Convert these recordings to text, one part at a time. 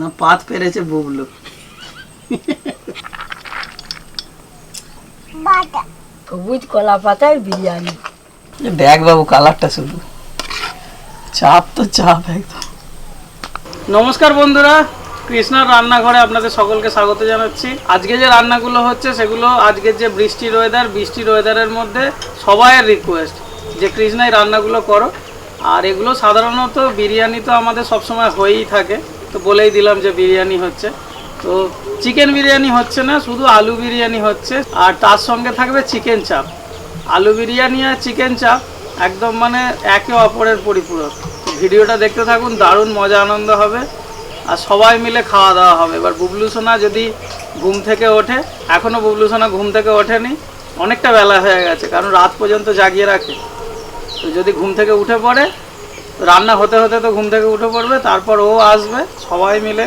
না পাত পেরেছে বুবলু। সবুজ কলা পাতার বিরিয়ানি। দেখ বাবু কালারটা শুধু। চাপ তো চাপ একদম। নমস্কার বন্ধুরা কৃষ্ণার রান্নাঘরে আপনাদের সকলকে স্বাগত জানাচ্ছি। আজকে যে রান্নাগুলো হচ্ছে সেগুলো আজকের যে বৃষ্টির ওয়েদার বৃষ্টির ওয়েদারের মধ্যে সবাইয়ের রিকোয়েস্ট যে কৃষ্ণাই রান্নাগুলো করো। আর এগুলো সাধারণত বিরিয়ানি তো আমাদের সবসময় হয়েই থাকে। তো বলেই দিলাম যে বিরিয়ানি হচ্ছে। তো চিকেন বিরিয়ানি হচ্ছে না, শুধু আলু বিরিয়ানি হচ্ছে। আর তার সঙ্গে থাকবে চিকেন চাপ আলু বিরিয়ানি আর চিকেন চাপ একদম মানে একে অপরের পরিপূরক। ভিডিওটা দেখতে থাকুন, দারুণ মজা আনন্দ হবে। আর সবাই মিলে খাওয়া দাওয়া হবে। এবার বুবলু সোনা যদি ঘুম থেকে ওঠে এখনও বুবলু সোনা ঘুম থেকে ওঠেনি, অনেকটা বেলা হয়ে গেছে, কারণ রাত পর্যন্ত জাগিয়ে রাখে। তো যদি ঘুম থেকে উঠে পড়ে রান্না হতে হতে তো ঘুম থেকে উঠে পড়বে, তারপর ও আসবে, সবাই মিলে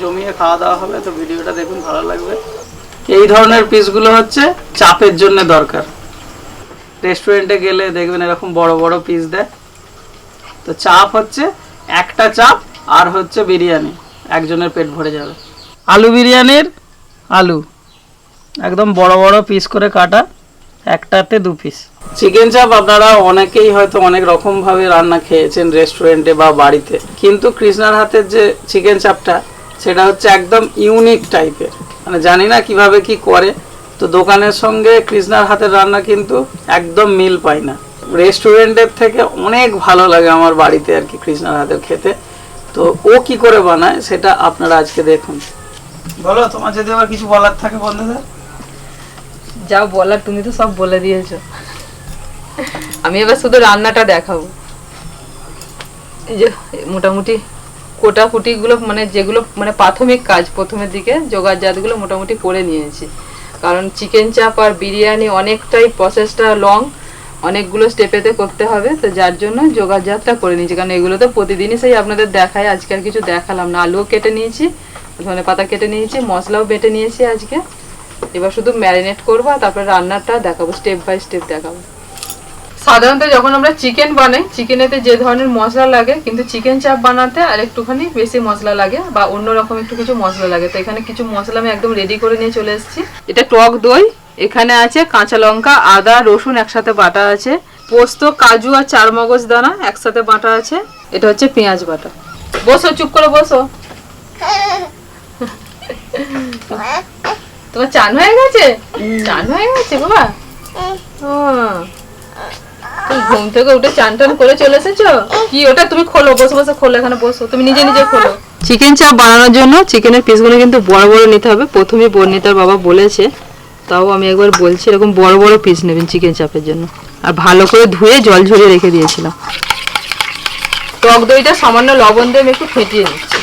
জমিয়ে খাওয়া দাওয়া হবে। তো ভিডিওটা দেখুন, ভালো লাগবে। এই ধরনের পিসগুলো হচ্ছে চাপের জন্য দরকার। রেস্টুরেন্টে গেলে দেখবেন এরকম বড় বড় পিস দেয়। তো চাপ হচ্ছে একটা চাপ, আর হচ্ছে বিরিয়ানি। একজনের পেট ভরে যাবে। আলু বিরিয়ানির আলু। একদম বড় বড় পিস করে কাটা, একটাতে দু পিস চিকেন চাপ আপনারা অনেকেই হয়তো অনেক রকম ভাবে রান্না খেয়েছেন রেস্টুরেন্টে বা বাড়িতে। কিন্তু কৃষ্ণার হাতের যে চিকেন চাপটা সেটা হচ্ছে একদম ইউনিক টাইপের মানে জানি না কীভাবে কি করে। তো দোকানের সঙ্গে কৃষ্ণার হাতের রান্না কিন্তু একদম মিল পাই না। রেস্টুরেন্টের থেকে অনেক ভালো লাগে আমার বাড়িতে আর কি কৃষ্ণার হাতের খেতে। তো ও কি করে বানায় সেটা আপনারা আজকে দেখুন। বলো তোমার যদি আবার কিছু বলার থাকে বন্ধুদের? যা বলার তুমি তো সব বলে দিয়েছ। আমি এবার শুধু রান্নাটা দেখাবো। এই যে মোটামুটি কোটাকুটিগুলো মানে যেগুলো মানে প্রাথমিক কাজ প্রথমের দিকে জোগাড়জাতগুলো মোটামুটি করে নিয়েছি। কারণ চিকেন চাপ আর বিরিয়ানি অনেকটাই প্রসেসটা লং অনেকগুলো স্টেপেতে করতে হবে, তো যার জন্য জোগাড়জাতটা করে নিয়েছি। কারণ এগুলো তো প্রতিদিনই সেই আপনাদের দেখায়, আজকে আর কিছু দেখালাম না। আলুও কেটে নিয়েছি, ধনে পাতা কেটে নিয়েছি, মশলাও বেটে নিয়েছি আজকে। এবার শুধু ম্যারিনেট করব আর তারপরে রান্নাটা দেখাবো স্টেপ বাই স্টেপ দেখাবো। সাধারণত যখন আমরা চিকেন বানাই চিকেনেতে যে ধরনের মশলা লাগে, কিন্তু চিকেন চাপ বানাতে আর একটুখানি বেশি মশলা লাগে বা অন্য রকম একটু কিছু মশলা লাগে। তো এখানে কিছু মশলা আমি একদম রেডি করে নিয়ে চলে এসেছি। এটা টক দই, এখানে আছে কাঁচা লঙ্কা, আদা, রসুন একসাথে বাটা আছে, পোস্ত, কাজু আর চার মগজ দানা একসাথে বাটা আছে, এটা হচ্ছে পেঁয়াজ বাটা। বসো, চুপ করে বসো। তোমার চান হয়ে গেছে? চান হয়ে গেছে বাবা? ও। ঘুম থেকে উঠে চান টান করে চলে এসেছ? কি ওটা? তুমি খোলো বসে বসে খোলো এখানে বসো। তুমি নিজে নিজে খোলো। চিকেন চাপ বানানোর জন্য চিকেনের পিসগুলো কিন্তু বড় বড় নিতে হবে। প্রথমেই বর্ণিতার বাবা বলেছে তাও আমি একবার বলছি এরকম বড় বড় পিস নেবেন চিকেন চাপের জন্য। আর ভালো করে ধুয়ে জল ঝরিয়ে রেখে দিয়েছিলাম। টক দইটা সামান্য লবণ দিয়ে আমি একটু ফেটিয়ে নিচ্ছি।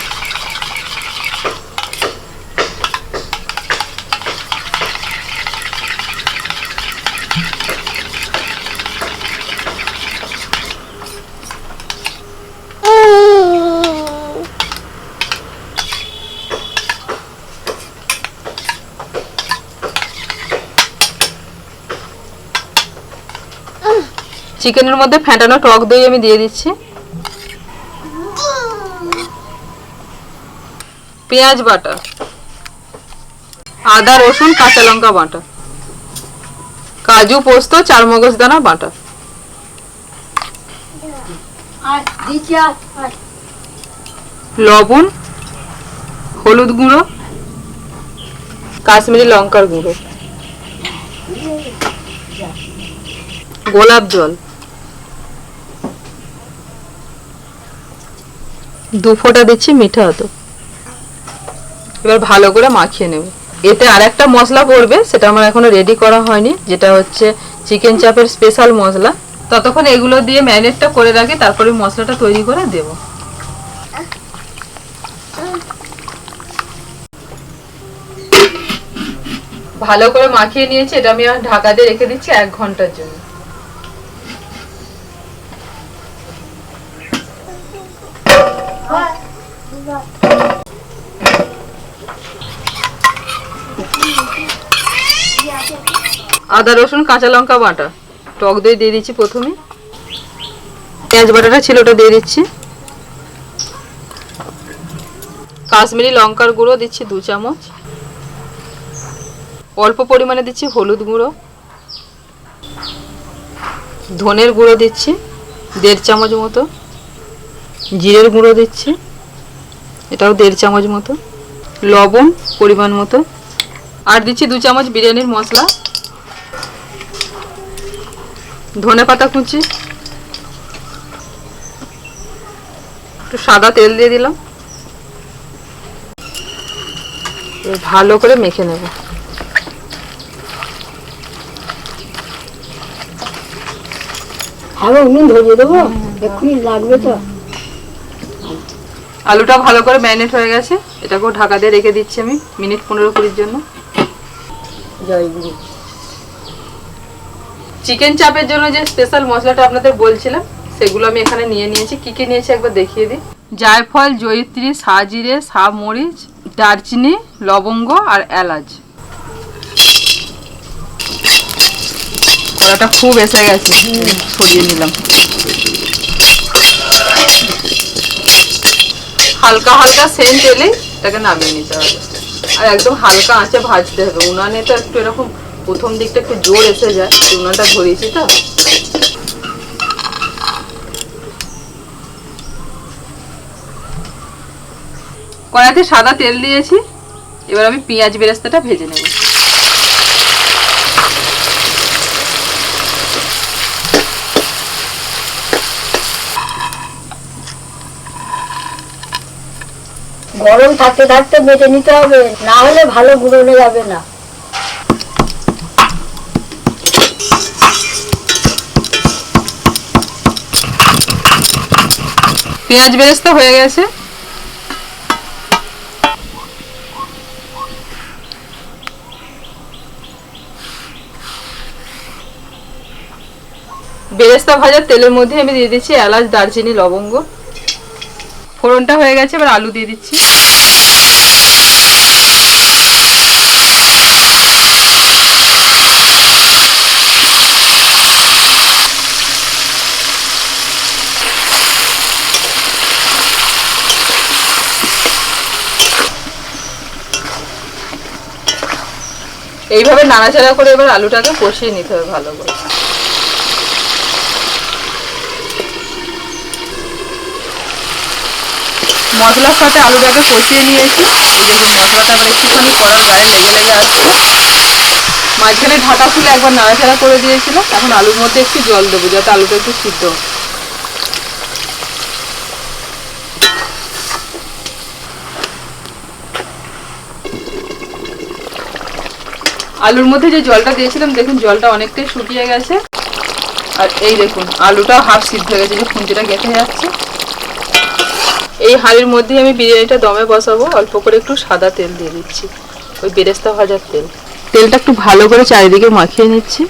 চিকেনের মধ্যে ফেটানো টক দই আমি দিয়ে দিচ্ছি। পেঁয়াজ বাটা। আদা রসুন কাঁচা লঙ্কা বাটা। কাজু পোস্ত চারমগজ দানা বাটা। লবণ হলুদ গুঁড়ো কাশ্মীরি লঙ্কার গুঁড়ো। গোলাপ জল। দু ফোঁটা দিচ্ছি, মিঠা হতো। এবার ভালো করে মাখিয়ে নেব। এতে আর একটা মশলা পড়বে, সেটা আমার এখনও রেডি করা হয়নি, যেটা হচ্ছে চিকেন চাপের স্পেশাল মশলা। ততক্ষণ এগুলো দিয়ে ম্যারিনেটটা করে রাখি, তারপরে মশলাটা তৈরি করে দেবো। ভালো করে মাখিয়ে নিয়েছি, এটা আমি ঢাকা দিয়ে রেখে দিচ্ছি এক ঘণ্টার জন্য। আদা, রসুন, কাঁচা লঙ্কা বাটা। টক দই দিয়ে দিচ্ছি প্রথমে। পেঁয়াজ বাটাটা ছিল, ওটা দিয়ে দিচ্ছি। কাশ্মীরি লঙ্কার গুঁড়ো দিচ্ছি দু চামচ। অল্প পরিমাণে দিচ্ছি হলুদ গুঁড়ো। ধনের গুঁড়ো দিচ্ছি, দেড় চামচ মতো। জিরের গুঁড়ো দিচ্ছি, এটাও দেড় চামচ মতো। লবণ পরিমাণ মতো। আর দিচ্ছি দু চামচ বিরিয়ানির মশলা। ধনে পাতা কুচি। একটু সাদা তেল দিয়ে দিলাম। ভালো করে মেখে নেব। উনুন ধরিয়ে দেবো? এক্ষুনি লাগবে তো। আলুটা ভালো করে ম্যারিনেট হয়ে গেছে। এটাকেও ঢাকা দিয়ে রেখে দিচ্ছি আমি মিনিট পনেরো কুড়ির জন্য। জয়গুরু। চিকেন চাপের জন্য যে স্পেশাল মশলাটা আপনাদের বলছিলাম, সেগুলো আমি এখানে নিয়ে নিয়েছি। কি কি নিয়েছি একবার দেখিয়ে দিই? জায়ফল, জয়িত্রী, সাজিরে মরিচ দারচিনি, লবঙ্গ আর এলাচ। কড়াটা খুব এসে গেছে। সরিয়ে নিলাম। হালকা হালকা সেন্ট এলে এটাকে নামিয়ে নিতে হবে। একদম হালকা আঁচে ভাজতে হবে। উনানে তো একটু এরকম প্রথম দিকটা একটু জোর এসে যায় উনানটা ধরিয়েছি তো। কড়াইতে সাদা তেল দিয়েছি, এবার আমি পেঁয়াজ বেরেস্তাটা ভেজে নেব। গরম থাকতে থাকতে বেটে নিতে হবে, না হলে ভালো গুঁড়োনো যাবে না। পেঁয়াজ বেরেস্তা হয়ে গেছে। বেরেস্তা ভাজার তেলের মধ্যে আমি দিয়ে দিচ্ছি এলাচ, দারচিনি, লবঙ্গ। ফোড়নটা হয়ে গেছে, এবার আলু দিয়ে দিচ্ছি। এইভাবে নাড়াচাড়া করে এবার আলুটাকে কষিয়ে নিতে হবে ভালো করে। মশলার সাথে আলুটাকে কষিয়ে নিয়েছি। দেখুন, মশলাটা আবার একটুখানি কড়ার গায়ে লেগে লেগে আসছে। মাঝখানে ঢাকা খুলে একবার নাড়াচাড়া করে দিয়েছিলাম। এখন আলুর মধ্যে একটু জল দেবো, যাতে আলুটা একটু সিদ্ধ আলুর মধ্যে যে জলটা দিয়েছিলাম, দেখুন, জলটা অনেকটাই শুকিয়ে গেছে। আর এই দেখুন আলুটা হাফ সিদ্ধ হয়ে গেছে, যে খুঁজিটা গেঁথে যাচ্ছে। এই হাঁড়ির মধ্যে আমি বিরিয়ানিটা দমে বসাবো, অল্প করে একটু সাদা তেল দিয়ে দিচ্ছি। ওই বেরেস্তা ভাজার তেল। তেলটা একটু ভালো করে চারিদিকে মাখিয়ে নিচ্ছি।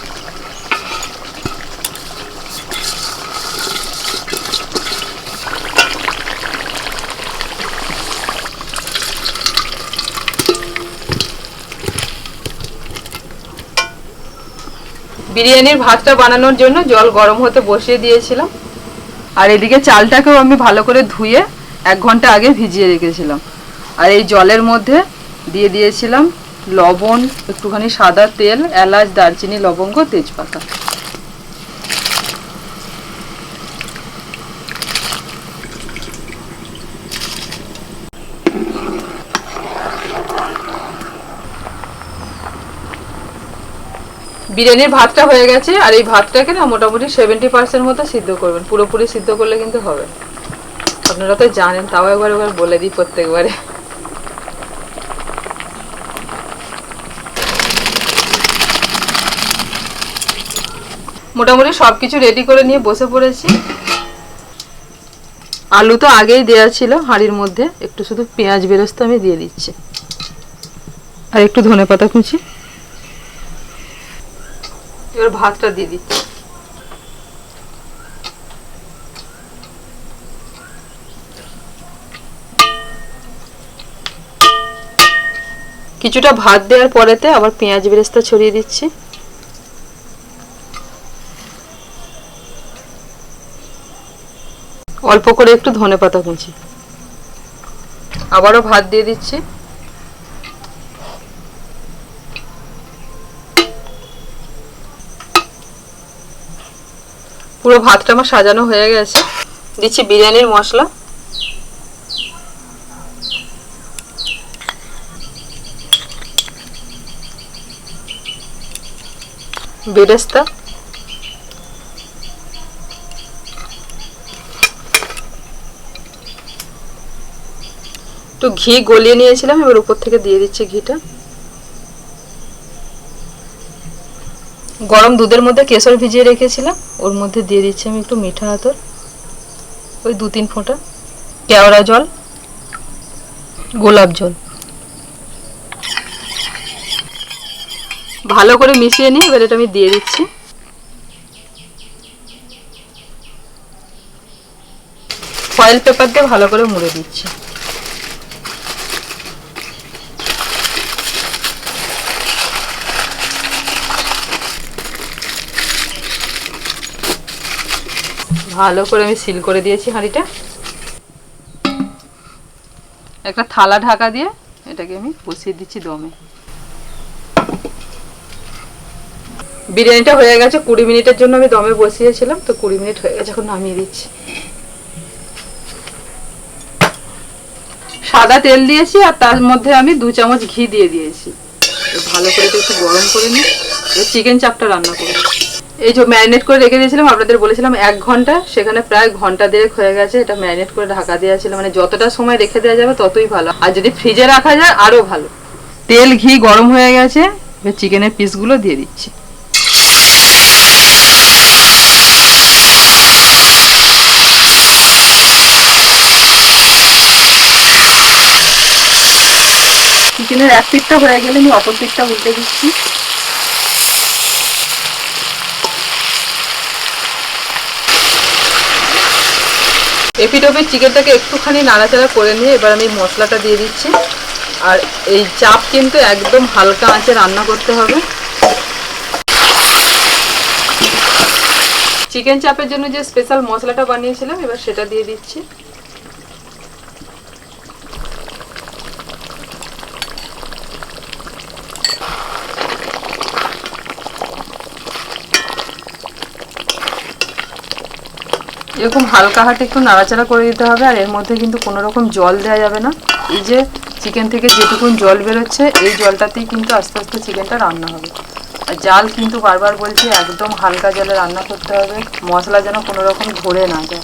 বিরিয়ানির ভাতটা বানানোর জন্য জল গরম হতে বসিয়ে দিয়েছিলাম। আর এদিকে চালটাকেও আমি ভালো করে ধুয়ে এক ঘণ্টা আগে ভিজিয়ে রেখেছিলাম। আর এই জলের মধ্যে দিয়ে দিয়েছিলাম লবণ, একটুখানি সাদা তেল, এলাচ, দারচিনি, লবঙ্গ, তেজপাতা। বিরিয়ানির ভাতটা হয়ে গেছে, আর এই ভাতটাকে না মোটামুটি সেভেন্টি পার্সেন্ট মতো সিদ্ধ করবেন। পুরোপুরি সিদ্ধ করলে কিন্তু হবে। আপনারা তো জানেন, তাও একবার একবার বলে দিই প্রত্যেকবারে। মোটামুটি সব কিছু রেডি করে নিয়ে বসে পড়েছি। আলু তো আগেই দেওয়া ছিল হাঁড়ির মধ্যে, একটু শুধু পেঁয়াজ বেরোস্তো আমি দিয়ে দিচ্ছি। আর একটু ধনে পাতা কুচি। এবার ভাতটা দিয়ে দিচ্ছি। কিছুটা ভাত দেওয়ার পরেতে আবার পেঁয়াজ বেরেস্তা ছড়িয়ে দিচ্ছি। অল্প করে একটু ধনে পাতা কুচি। আবারও ভাত দিয়ে দিচ্ছি। পুরো ভাতটা আমার সাজানো হয়ে গেছে। দিচ্ছি বিরিয়ানির মশলা। বেরেস্তা। একটু ঘি গলিয়ে নিয়েছিলাম, এবার উপর থেকে দিয়ে দিচ্ছি ঘিটা। গরম দুধের মধ্যে কেশর ভিজিয়ে রেখেছিলাম, ওর মধ্যে দিয়ে দিচ্ছি আমি একটু মিঠা আতর, ওই দু তিন ফোঁটা, কেওড়া জল, গোলাপ জল। ভালো করে মিশিয়ে নিয়ে এবার এটা আমি দিয়ে দিচ্ছি। ফয়েল পেপার দিয়ে ভালো করে মুড়ে দিচ্ছি। ভালো করে আমি সিল করে দিয়েছি হাঁড়িটা। একটা থালা ঢাকা দিয়ে এটাকে আমি বসিয়ে দিচ্ছি দমে। বিরিয়ানিটা হয়ে গেছে, কুড়ি মিনিটের জন্য আমি দমে বসিয়েছিলাম, তো কুড়ি মিনিট হয়ে গেছে, এখন নামিয়ে দিচ্ছি। সাদা তেল দিয়েছি আর তার মধ্যে আমি দু চামচ ঘি দিয়ে দিয়েছি। ভালো করে একটু গরম করে নিই চিকেন চাপটা রান্না করব। এই যে ম্যারিনেট করে রেখে দিয়েছিলাম, আপনাদের বলেছিলাম এক ঘণ্টা, সেখানে প্রায় ঘণ্টা দেড়েক হয়ে গেছে, এটা ম্যারিনেট করে ঢাকা দেওয়া ছিল মানে যতটা সময় রেখে দেওয়া যাবে ততই ভালো। আর যদি ফ্রিজে রাখা যায়, আরও ভালো। তেল ঘি গরম হয়ে গেছে, এবার চিকেনের পিসগুলো দিয়ে দিচ্ছি। চিকেনের এক পিঠটা হয়ে গেলে আমি অপর পিঠটা উল্টে দিচ্ছি। এপিট ওপিট চিকেনটাকে একটুখানি নাড়াচাড়া করে নিয়ে এবার আমি মশলাটা দিয়ে দিচ্ছি। আর এই চাপ কিন্তু একদম হালকা আঁচে রান্না করতে হবে। চিকেন চাপের জন্য যে স্পেশাল মশলাটা বানিয়েছিলাম, এবার সেটা দিয়ে দিচ্ছি। এরকম হালকা হাতে একটু নাড়াচাড়া করে দিতে হবে আর এর মধ্যে কিন্তু কোনো রকম জল দেওয়া যাবে না। এই যে চিকেন থেকে যেটুকুন জল বেরোচ্ছে এই জলটাতেই কিন্তু আস্তে আস্তে চিকেনটা রান্না হবে। আর জাল কিন্তু বারবার বলছি একদম হালকা জলে রান্না করতে হবে মশলা যেন কোনো রকম ধরে না যায়।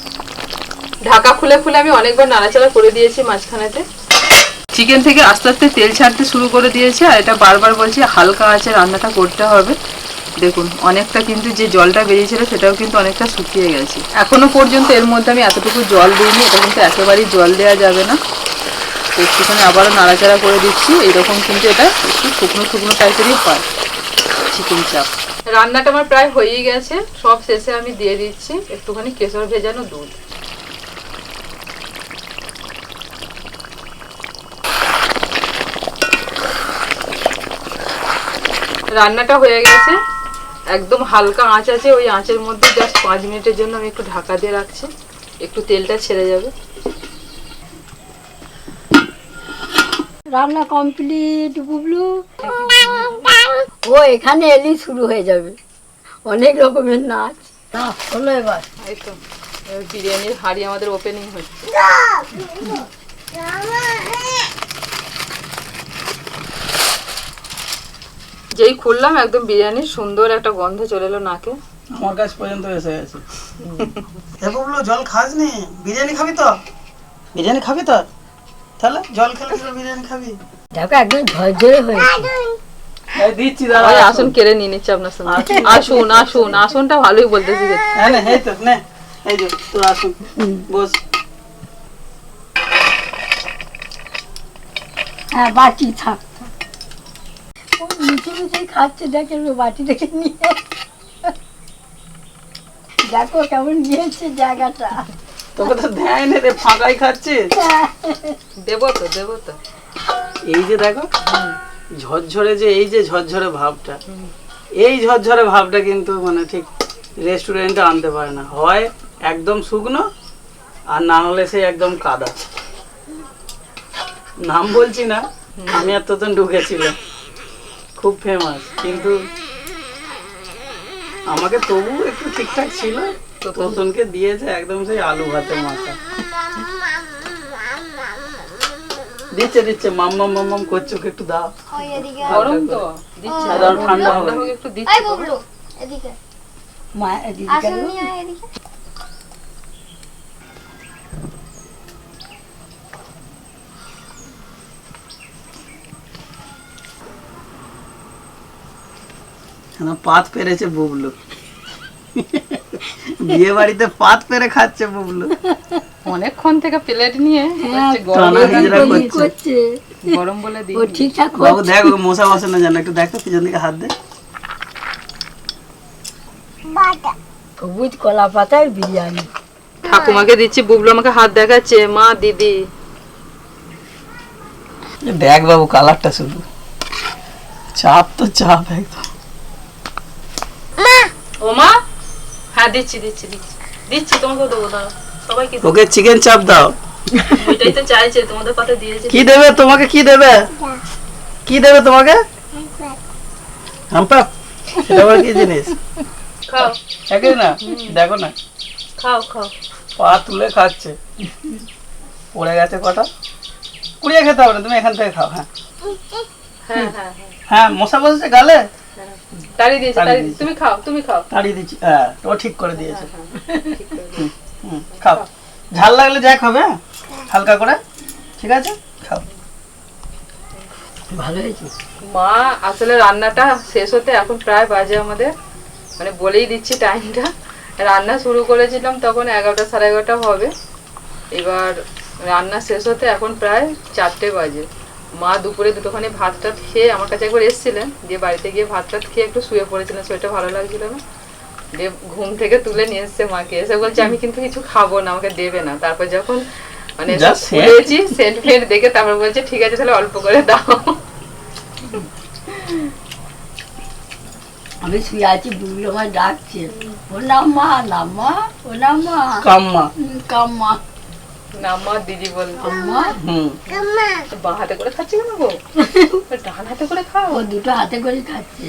ঢাকা খুলে খুলে আমি অনেকবার নাড়াচাড়া করে দিয়েছি মাঝখানেতে। চিকেন থেকে আস্তে আস্তে তেল ছাড়তে শুরু করে দিয়েছে আর এটা বারবার বলছি হালকা আছে রান্নাটা করতে হবে। দেখুন, অনেকটা কিন্তু যে জলটা বেরিয়েছিল সেটাও কিন্তু অনেকটা শুকিয়ে গেছে। এখনও পর্যন্ত এর মধ্যে আমি এতটুকু জল দিইনি, এটা কিন্তু একেবারেই জল দেওয়া যাবে না। একটুখানি আবারও নাড়াচাড়া করে দিচ্ছি, এরকম কিন্তু এটা একটু শুকনো শুকনো টাইপেরই হয়, চিকেন চাপ। রান্নাটা আমার প্রায় হয়েই গেছে, সব শেষে আমি দিয়ে দিচ্ছি একটুখানি কেশর ভেজানো দুধ। রান্নাটা হয়ে গেছে একদম হালকা আঁচ আছে ওই আঁচের মধ্যে জাস্ট পাঁচ মিনিটের জন্য আমি একটু ঢাকা দিয়ে রাখছি। একটু তেলটা ছেড়ে যাবে। রান্না কমপ্লিট বুবলু? ও এখানে এলেই শুরু হয়ে যাবে। অনেক রকমের নাচ। না হলো এবার। এই তো এবার বিরিয়ানির হাঁড়ি আমাদের ওপেনিং হচ্ছে। যেই খুললাম একদম বিরিয়ানির সুন্দর একটা গন্ধ চলে এলো নাকে। আমার কাছ পর্যন্ত এসে গেছে। এ বলল জল খাস নি বিরিয়ানি খাবি তো? বিরিয়ানি খাবি তো? তাহলে জল খেলে তো বিরিয়ানি খাবি। দেখো একদম ঝরঝরে হয়েছে। এই দিচ্ছি দাঁড়া। আসন কেড়ে নিয়ে নিচ্ছে আপনার সঙ্গে। আসুন। আসুন আসনটা ভালোই বলতে হ্যাঁ না এই তো নে। এই যে তোর আসুন। বস। হ্যাঁ বাটি থাক। মিঠে মিঠে খাচ্ছে দেখে বাটি দেখে নিয়ে দেখো কেমন নিয়েছে জায়গাটা। তোকে তো দেয় না রে ফাঁকাই খাচ্ছিস। দেবো তো দেবো তো। এই যে দেখো ঝরঝরে যে এই যে ঝরঝরে ভাবটা। এই ঝরঝরে ভাবটা কিন্তু মানে ঠিক রেস্টুরেন্টে আনতে পারে না। হয় একদম শুকনো আর না হলে সেই একদম কাদা। নাম বলছি না আমি আর তোতন ঢুকেছিলাম খুব ফেমাস কিন্তু আমাকে তবু একটু ঠিকঠাক ছিল তোতনকে দিয়েছে একদম সেই আলু ভাতে মাথা দিচ্ছে দিচ্ছে মাম্মাম মাম্মাম করছে ওকে একটু দাও। গরম তো দিচ্ছি। ঠান্ডা হবে। একটু এই দিচ্ছি মা এদিকে। না পাত পেরেছে বুবলু। বিয়ে বাড়িতে পাত পেরে খাচ্ছে বুবলু। অনেকক্ষণ থেকে প্লেট নিয়ে হ্যাঁ, গরম বলে দিই- করছে। করছে। গরম বলে দিই ও ঠিকঠাক বাবু দেখ মশা বসে না জানো একটু দেখো পিছন দিকে হাত দে। সবুজ কলা পাতার বিরিয়ানি। ঠাকুমাকে দিচ্ছি বুবলু আমাকে হাত দেখাচ্ছে। মা দিদি। দেখ বাবু কালারটা শুধু। চাপ তো চাপ একদম ও মা হ্যাঁ দিচ্ছি দিচ্ছি দিচ্ছি। দিচ্ছি তোমাকে দেবো দাও সবাইকে ওকে চিকেন চাপ দাও। ওইটাই তো চাইছে তোমাদের পাতে দিয়েছে। কি দেবে? তোমাকে কি দেবে? কি দেবে তোমাকে? হাম্পাপ এটা আবার কি জিনিস? খাও। একই না? দেখো না। খাও খাও। পা তুলে খাচ্ছে। পড়ে গেছে কটা? কুড়িয়ে খেতে হবে না তুমি এখান থেকে খাও হ্যাঁ। হ্যাঁ হ্যাঁ হ্যাঁ। হ্যাঁ মশা বসেছে গালে? তাড়িয়ে দিয়েছে তাড়িয়ে তাড়িয়ে তুমি খাও তুমি খাও। তাড়িয়ে দিচ্ছি হ্যাঁ ও ঠিক করে দিয়েছে। ঠিক করে দিয়েছে। হুম, খাও। ঝাল লাগলে যাক হবে হ্যাঁ? হালকা করে ঠিক আছে? খাও। ভালো হয়েছে? মা আসলে রান্নাটা শেষ হতে এখন প্রায় বাজে আমাদের। মানে বলেই দিচ্ছি টাইমটা। রান্না শুরু করেছিলাম তখন এগারোটা সাড়ে এগারোটা হবে। এবার রান্না শেষ হতে এখন প্রায় চারটে বাজে। মা দুপুরে দুটোখানি ভাত টাত খেয়ে আমার কাছে একবার এসেছিলেন দিয়ে বাড়িতে গিয়ে ভাত টাত খেয়ে একটু শুয়ে পড়েছিলেন শরীরটা ভালো লাগছিল না। দিয়ে ঘুম থেকে তুলে নিয়ে এসছে মাকে এসে বলছে আমি কিন্তু কিছু খাব না আমাকে দেবে না। তারপর যখন মানে। খুলেছি সেন্ট। ফেন্ট দেখে তারপর বলছে ঠিক আছে তাহলে অল্প করে দাও। আমি শুয়ে আছি বুবলি আমার ডাকছে ও নাম্মা নাম্মা ও নাম্মা কাম্মা কাম্মা না মা দিদি বল আম্মা? হুম। বাঁ হাতে করে খাচ্ছি কেন গো? ডান হাতে করে খাও। ও দুটো হাতে করে খাচ্ছে।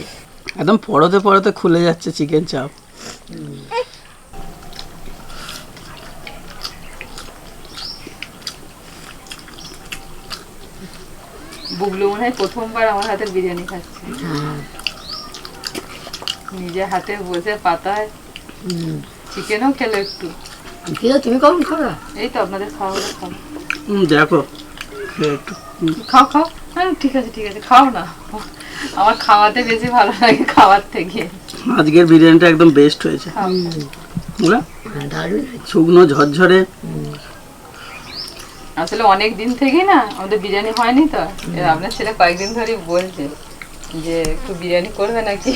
একদম পড়তে পড়তে খুলে যাচ্ছে চিকেন চাপ। বুবলু মনে হয় প্রথমবার আমার হাতের বিরিয়ানি খাচ্ছে। হ্যাঁ। নিজে হাতে বসে পাতায় হুম। চিকেনও খেলো একটু। কি গো, তুমি কখন খাবে? এই তো আপনাদের খাওয়া হলো খাও হুম, দেখো। খাও খাও। হ্যাঁ ঠিক আছে ঠিক আছে খাও না। আমার খাওয়াতে বেশি ভালো লাগে খাওয়ার থেকে। আজকের বিরিয়ানিটা একদম বেস্ট হয়েছে। হ্যাঁ, হয়েছে। শুকনো ঝরঝরে। আসলে অনেক দিন থেকেই না আমাদের বিরিয়ানি হয়নি তো। এবার আপনার ছেলে কয়েকদিন ধরেই বলছে যে একটু বিরিয়ানি করবে নাকি?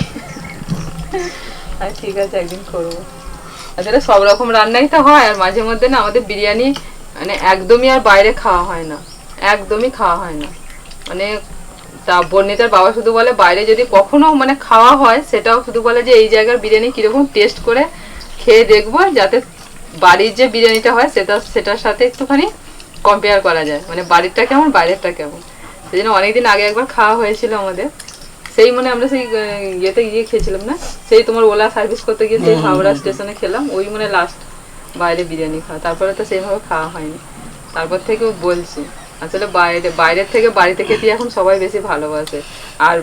আর ঠিক আছে একদিন করব। আসলে সব রকম রান্নাই তো হয়, আর মাঝে মধ্যে না আমাদের বিরিয়ানি মানে একদমই আর বাইরে খাওয়া হয় না, একদমই খাওয়া হয় না। মানে তা বর্ণিতার বাবা শুধু বলে বাইরে যদি কখনো মানে খাওয়া হয়, সেটাও শুধু বলে যে এই জায়গার বিরিয়ানি কীরকম টেস্ট করে খেয়ে দেখব, যাতে বাড়ির যে বিরিয়ানিটা হয় সেটা, সেটার সাথে একটুখানি কম্পেয়ার করা যায়। মানে বাড়িরটা কেমন, বাইরেরটা কেমন। সেই জন্য অনেকদিন আগে একবার খাওয়া হয়েছিল আমাদের। সেই মানে আমরা সেই ইয়েতে গিয়ে খেয়েছিলাম না? সেই তোমার ওলা সার্ভিস করতে গিয়ে সেই হাওড়া স্টেশনে খেলাম। ওই মানে লাস্ট বাইরে বিরিয়ানি খাওয়া। তারপরে তো সেইভাবে খাওয়া হয়নি। তারপর থেকেও বলছি আসলে বাইরে বাইরের থেকে বাড়িতে খেতে এখন সবাই বেশি ভালোবাসে। আর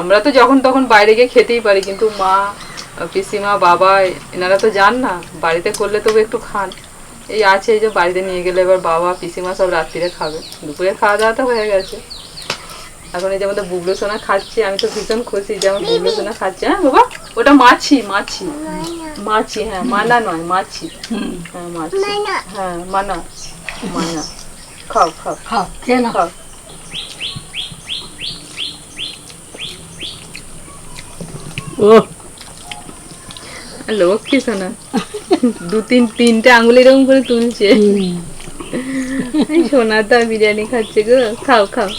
আমরা তো যখন তখন বাইরে গিয়ে খেতেই পারি কিন্তু মা পিসিমা বাবা এনারা তো যান না। বাড়িতে করলে তবু একটু খান। এই আছে এই যে বাড়িতে নিয়ে গেলে এবার বাবা পিসিমা সব রাত্রিরে খাবে। দুপুরে খাওয়া দাওয়া তো হয়ে গেছে। এখন এই যে আমাদের বুবলু সোনা খাচ্ছে আমি তো ভীষণ খুশি যে আমার বুবলু সোনা খাচ্ছে। হ্যাঁ বাবা ওটা মাছি মাছি। মাছি হ্যাঁ মানা নয় মাছি। হ্যাঁ মাছি। হ্যাঁ মানা মানা। খাও খাও। খাও খেয়ে খাও। ও লক্ষ্মী সোনা দু তিন তিনটে আঙুল এরকম করে তুলছে। সোনা তো বিরিয়ানি খাচ্ছে গো। খাও খাও।